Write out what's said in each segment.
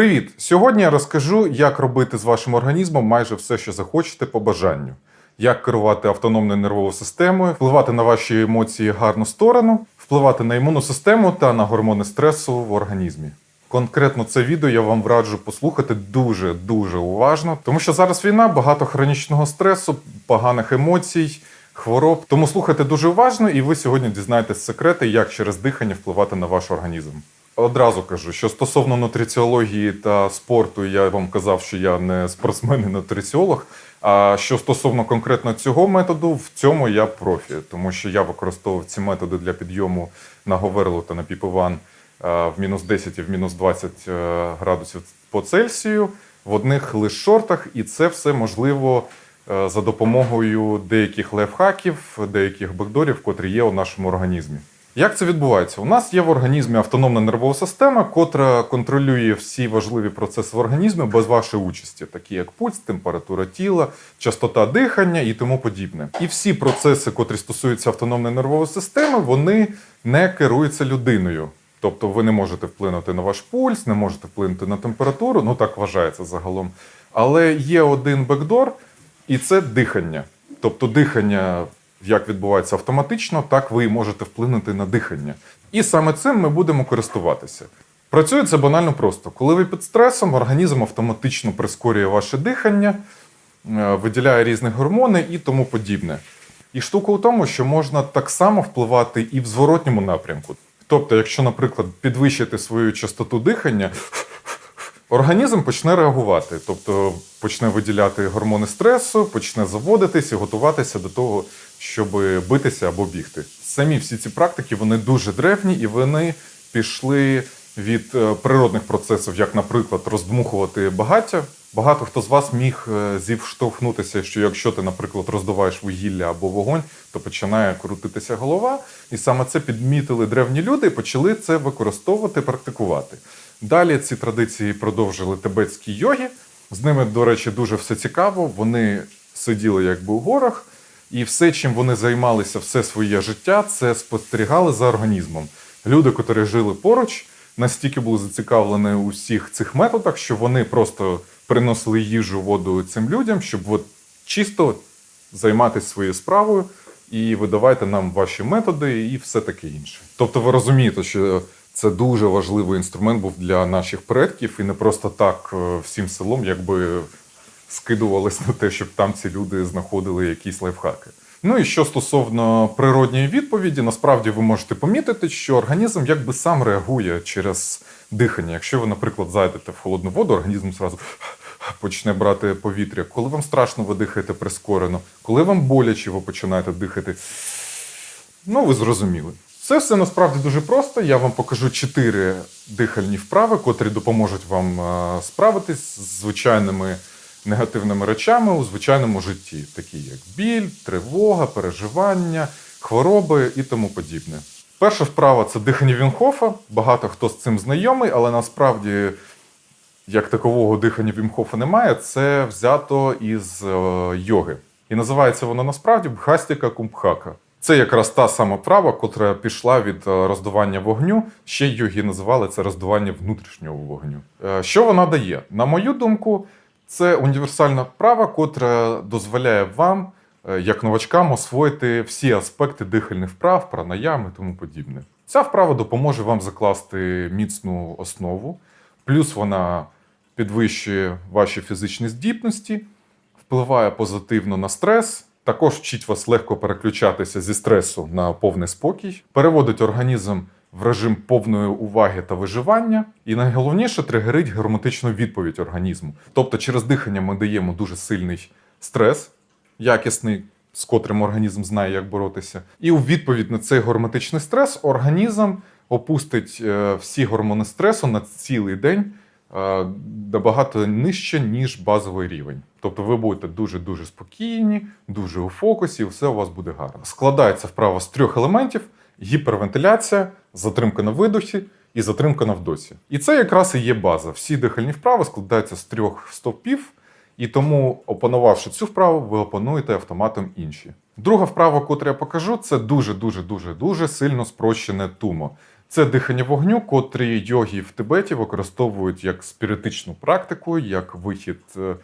Привіт! Сьогодні я розкажу, як робити з вашим організмом майже все, що захочете по бажанню. Як керувати автономною нервовою системою, впливати на ваші емоції гарну сторону, впливати на імунну систему та на гормони стресу в організмі. Конкретно це відео я вам раджу послухати дуже дуже уважно, тому що зараз війна, багато хронічного стресу, поганих емоцій, хвороб. Тому слухайте дуже уважно, і ви сьогодні дізнаєтесь секрети, як через дихання впливати на ваш організм. Одразу кажу, що стосовно нутриціології та спорту, я вам казав, що я не спортсмен і нутриціолог. А що стосовно конкретно цього методу, в цьому я профі, тому що я використовував ці методи для підйому на Говерлу та на Піпиван е, в мінус 10 і в мінус 20 е, градусів по Цельсію в одних лише шортах, і це все можливо е, за допомогою деяких лайфхаків, деяких бекдорів, котрі є у нашому організмі. Як це відбувається? У нас є в організмі автономна нервова система, котра контролює всі важливі процеси в організмі без вашої участі, такі як пульс, температура тіла, частота дихання і тому подібне. І всі процеси, котрі стосуються автономної нервової системи, вони не керуються людиною. Тобто ви не можете вплинути на ваш пульс, не можете вплинути на температуру, ну так вважається загалом. Але є один бекдор, і це дихання. Тобто дихання як відбувається автоматично, так ви можете вплинути на дихання. І саме цим ми будемо користуватися. Працює це банально просто. Коли ви під стресом, організм автоматично прискорює ваше дихання, е, виділяє різні гормони і тому подібне. І штука у тому, що можна так само впливати і в зворотньому напрямку. Тобто, якщо, наприклад, підвищити свою частоту дихання, організм почне реагувати, тобто почне виділяти гормони стресу, почне заводитись і готуватися до того, щоб битися або бігти. Самі всі ці практики вони дуже древні і вони пішли від е, природних процесів, як, наприклад, роздмухувати багаття. Багато хто з вас міг е, зівштовхнутися, що якщо ти, наприклад, роздуваєш вугілля або вогонь, то починає крутитися голова. І саме це підмітили древні люди і почали це використовувати, практикувати. Далі ці традиції продовжили тибетські йоги. З ними, до речі, дуже все цікаво. Вони сиділи якби у горах, і все, чим вони займалися все своє життя, це спостерігали за організмом. Люди, котрі жили поруч, настільки були зацікавлені у всіх цих методах, що вони просто приносили їжу, воду цим людям, щоб от чисто займатися своєю справою і видавайте нам ваші методи і все таке інше. Тобто, ви розумієте, що це дуже важливий інструмент був для наших предків, і не просто так е, всім селом, якби скидувались на те, щоб там ці люди знаходили якісь лайфхаки. Ну і що стосовно природньої відповіді, насправді ви можете помітити, що організм якби сам реагує через дихання. Якщо ви, наприклад, зайдете в холодну воду, організм зразу почне брати повітря. Коли вам страшно, ви дихаєте прискорено, коли вам боляче, ви починаєте дихати. Ну, ви зрозуміли. Це все насправді дуже просто. Я вам покажу чотири дихальні вправи, котрі допоможуть вам е, справитись з звичайними негативними речами у звичайному житті, такі як біль, тривога, переживання, хвороби і тому подібне. Перша вправа це дихання Вінхофа. Багато хто з цим знайомий, але насправді, як такового дихання Вімхофа немає, це взято із е, йоги. І називається воно насправді Бхастіка Кумбхака. Це якраз та сама вправа, котра пішла від е, роздування вогню. Ще йоги називали це роздування внутрішнього вогню. Е, Що вона дає? На мою думку, це універсальна вправа, котра дозволяє вам, е, як новачкам, освоїти всі аспекти дихальних вправ, пранаям і тому подібне. Ця вправа допоможе вам закласти міцну основу, плюс вона підвищує ваші фізичні здібності, впливає позитивно на стрес. Також вчить вас легко переключатися зі стресу на повний спокій, переводить організм в режим повної уваги та виживання, і найголовніше тригерить герметичну відповідь організму. Тобто, через дихання ми даємо дуже сильний стрес, якісний, з котрим організм знає, як боротися. І у відповідь на цей герметичний стрес організм опустить е, всі гормони стресу на цілий день е, набагато нижче, ніж базовий рівень. Тобто ви будете дуже-дуже спокійні, дуже у фокусі, і все у вас буде гарно. Складається вправо з трьох елементів: гіпервентиляція, затримка на видохі і затримка на вдосі. І це якраз і є база. Всі дихальні вправи складаються з трьох стовпів, і тому, опанувавши цю вправу, ви опануєте автоматом інші. Друга вправа, яку я покажу, це дуже-дуже дуже дуже сильно спрощене тумо. Це дихання вогню, котрі йоги в Тибеті використовують як спіритичну практику, як вихід е,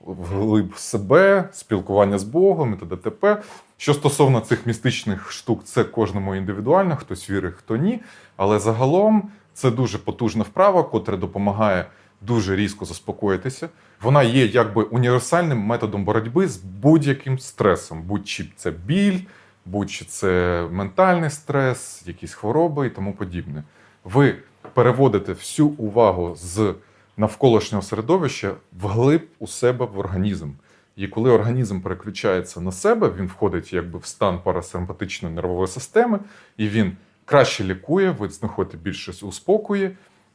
вглиб себе, спілкування з Богом і т.д. Що стосовно цих містичних штук, це кожному індивідуально, хтось вірить, хто ні. Але загалом це дуже потужна вправа, котра допомагає дуже різко заспокоїтися. Вона є якби універсальним методом боротьби з будь-яким стресом, будь-чи це біль, будь-чи це ментальний стрес, якісь хвороби і тому подібне. Ви переводите всю увагу з навколишнього середовища вглиб у себе в організм. І коли організм переключається на себе, він входить якби в стан парасимпатичної нервової системи, і він краще лікує, ви знаходите більше у спокої,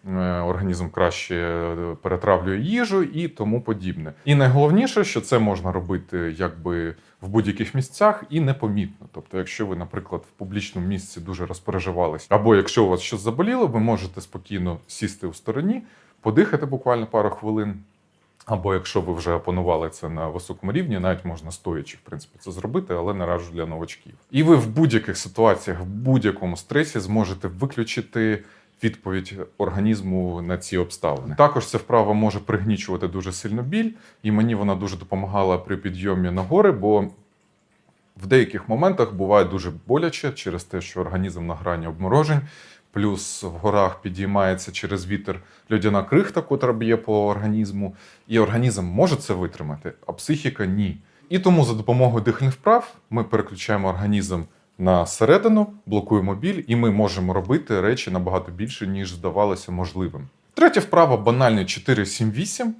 е, організм краще е, перетравлює їжу і тому подібне. І найголовніше, що це можна робити якби в будь-яких місцях і непомітно. Тобто, якщо ви, наприклад, в публічному місці дуже розпереживались, або якщо у вас щось заболіло, ви можете спокійно сісти у стороні, подихати буквально пару хвилин. Або якщо ви вже опанували це на високому рівні, навіть можна стоячи, в принципі, це зробити, але не раджу для новачків. І ви в будь-яких ситуаціях, в будь-якому стресі зможете виключити відповідь організму на ці обставини. Також ця вправа може пригнічувати дуже сильно біль, і мені вона дуже допомагала при підйомі на гори, бо в деяких моментах буває дуже боляче через те, що організм на грані обморожень. Плюс в горах підіймається через вітер льодяна крихта, котра б'є по організму, і організм може це витримати, а психіка ні. І тому за допомогою дихальних вправ ми переключаємо організм на середину, блокуємо біль, і ми можемо робити речі набагато більше, ніж здавалося можливим. Третя вправа банальний 4-7-8.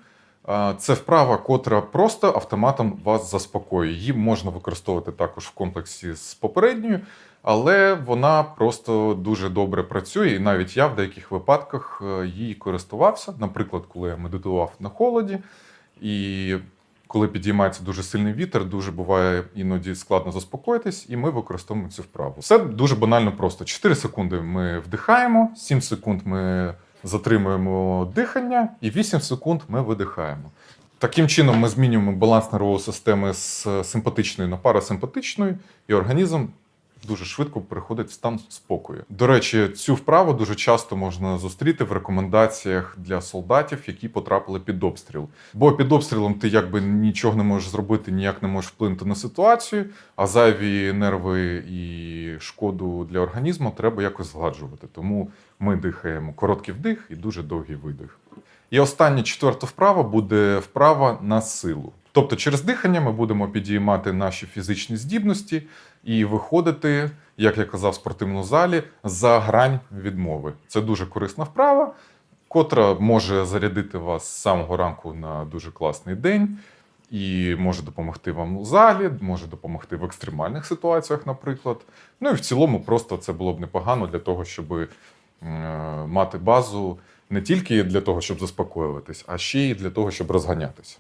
Це вправа, котра просто автоматом вас заспокоює. Її можна використовувати також в комплексі з попередньою, але вона просто дуже добре працює. І навіть я в деяких випадках е, її користувався. Наприклад, коли я медитував на холоді, і коли підіймається дуже сильний вітер, дуже буває іноді складно заспокоїтись, і ми використовуємо цю вправу. Все дуже банально просто. 4 секунди ми вдихаємо, 7 секунд ми затримуємо дихання, і 8 секунд ми видихаємо. Таким чином, ми змінюємо баланс нервової системи з симпатичної на парасимпатичної, і організм дуже швидко переходить в стан спокою. До речі, цю вправу дуже часто можна зустріти в рекомендаціях для солдатів, які потрапили під обстріл. Бо під обстрілом ти якби нічого не можеш зробити, ніяк не можеш вплинути на ситуацію, а зайві нерви і шкоду для організму треба якось згладжувати. Тому ми дихаємо короткий вдих і дуже довгий видих. І остання четверта вправа буде вправа на силу. Тобто, через дихання ми будемо підіймати наші фізичні здібності і виходити, як я казав в спортивному залі, за грань відмови. Це дуже корисна вправа, котра може зарядити вас з самого ранку на дуже класний день. І може допомогти вам у залі, може допомогти в екстремальних ситуаціях, наприклад. Ну і в цілому, просто це було б непогано для того, щоб е, мати базу не тільки для того, щоб заспокоюватись, а ще й для того, щоб розганятися.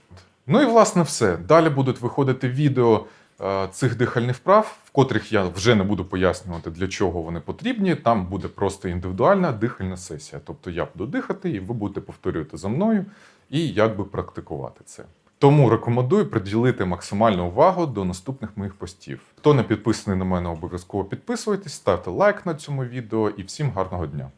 Ну і власне все. Далі будуть виходити відео е, цих дихальних вправ, в котрих я вже не буду пояснювати, для чого вони потрібні. Там буде просто індивідуальна дихальна сесія. Тобто я буду дихати, і ви будете повторювати за мною і якби практикувати це. Тому рекомендую приділити максимальну увагу до наступних моїх постів. Хто не підписаний на мене, обов'язково підписуйтесь, ставте лайк на цьому відео і всім гарного дня.